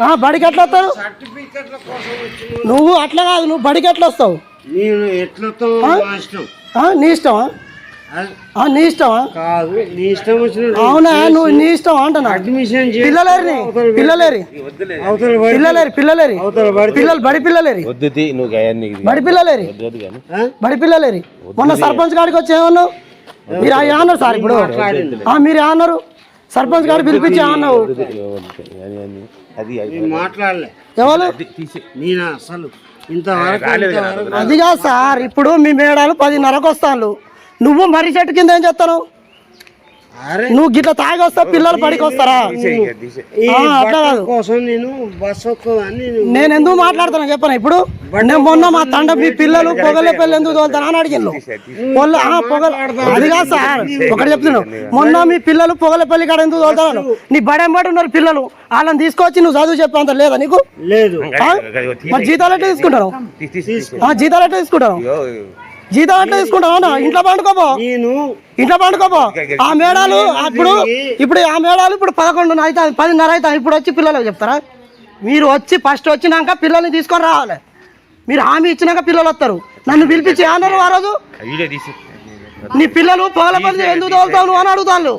ఆ, బడికి ఎట్లా వస్తావు? సర్టిఫికెట్ల కోసం వచ్చిన నువ్వు అట్లా కాదు నువ్వు బడికి ఎట్లా వస్తావు? నేను నీ ఇష్టమా? నీ ఇష్టమా? కాదు నీ ఇష్టం వచ్చిన అవునా నువ్వు నీ ఇష్టం అంటున్నా? అడ్మిషన్ పిల్లలేరి పిల్లలేరి. పిల్లలేరి పిల్లలేరి. పిల్లలు బడి పిల్లలేరి. వద్దు తీ, నువ్వు అవన్నీ ఇది బడి పిల్లలేరి? బడి పిల్లలేరి. మొన్న సర్పంచ్ గారికి వచ్చి ఏమన్నావు? మీరు ఆ అన్నారు సార్ ఇప్పుడు? ఆ, మీరు అన్నారు సర్పంచ్ గారు పిలిపించి అన్నావు. అది ఎవరు? కాదు సార్ ఇప్పుడు మీ మేడాలు పదిన్నరకు వస్తాను నువ్వు మర్రి చెట్టు కింద ఏం చేస్తాను అరే నువ్వు గిట్ల తాగి వస్తా పిల్లలు పడికి వస్తారా. కోసం నేను ఎందుకు మాట్లాడుతున్నా చెప్పను? ఇప్పుడు నేను మొన్న మా తండ మీ పిల్లలు పొగలే పిల్లలు ఎందుకు తోలుతాను అని అడిగిన పొగల పొగల అది కాదు సార్ ఒకటి చెప్తున్నాను మొన్న మీ పిల్లలు పొగలపల్లి కాడ ఎందుకు తోలుతాను నీ బడెంబడి ఉన్నారు పిల్లలు? వాళ్ళని తీసుకొచ్చి నువ్వు చదువు చెప్పేంత లేదా నీకు? లేదు? మరి జీతాలు ఎట్లా తీసుకుంటాను తీసి తీసి ఆ, జీతాలు ఎట్లా తీసుకుంటాను జీతం ఎట్లా తీసుకుంటాను అవునా? ఇంట్లో పండుకోపో. నేను ఇంట్లో పండుకోపో. ఆ మేడాలు అప్పుడు ఇప్పుడు ఆ మేడాలు ఇప్పుడు పదకొండు అవుతుంది పదిన్నర అవుతుంది ఇప్పుడు వచ్చి పిల్లలకు చెప్తారా? మీరు వచ్చి ఫస్ట్ వచ్చినాక పిల్లల్ని తీసుకొని రావాలి. మీరు హామీ ఇచ్చినాక పిల్లలు వస్తారు. నన్ను పిలిపించి అన్నారు ఆ రోజు? నీ పిల్లలు పొగల పని ఎందుకు తోలుతావు అని అడుగుతాను